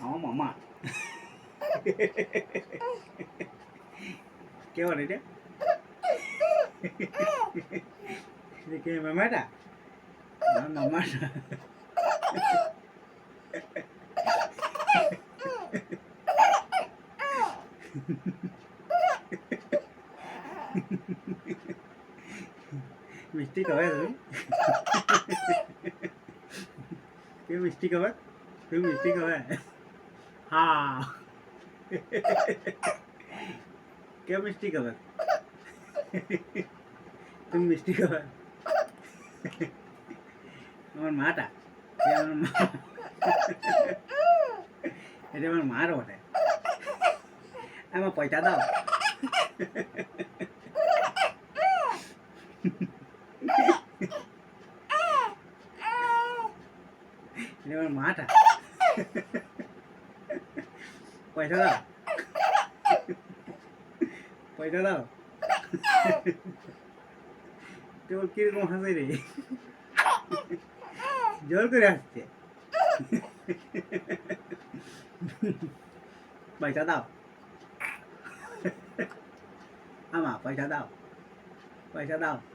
আমার মামা কে বলে এটা কে মামাটা আমার মামাটা মিষ্টি খাবে তুমি কে মিষ্টি খাবে তুমি মিষ্টি খাবে হ্যাঁ কে মিষ্টি খাবে তুমি মিষ্টি খাবে আমার মাটা এ আমার মা এটা আমার মার বটে আমার পয়সা দাও এটা আমার মাটা পয়সা দাও পয়সা দাও কেবল কীরকম হাসে রে জোর করে আসছে পয়সা দাও আমা পয়সা দাও পয়সা দাও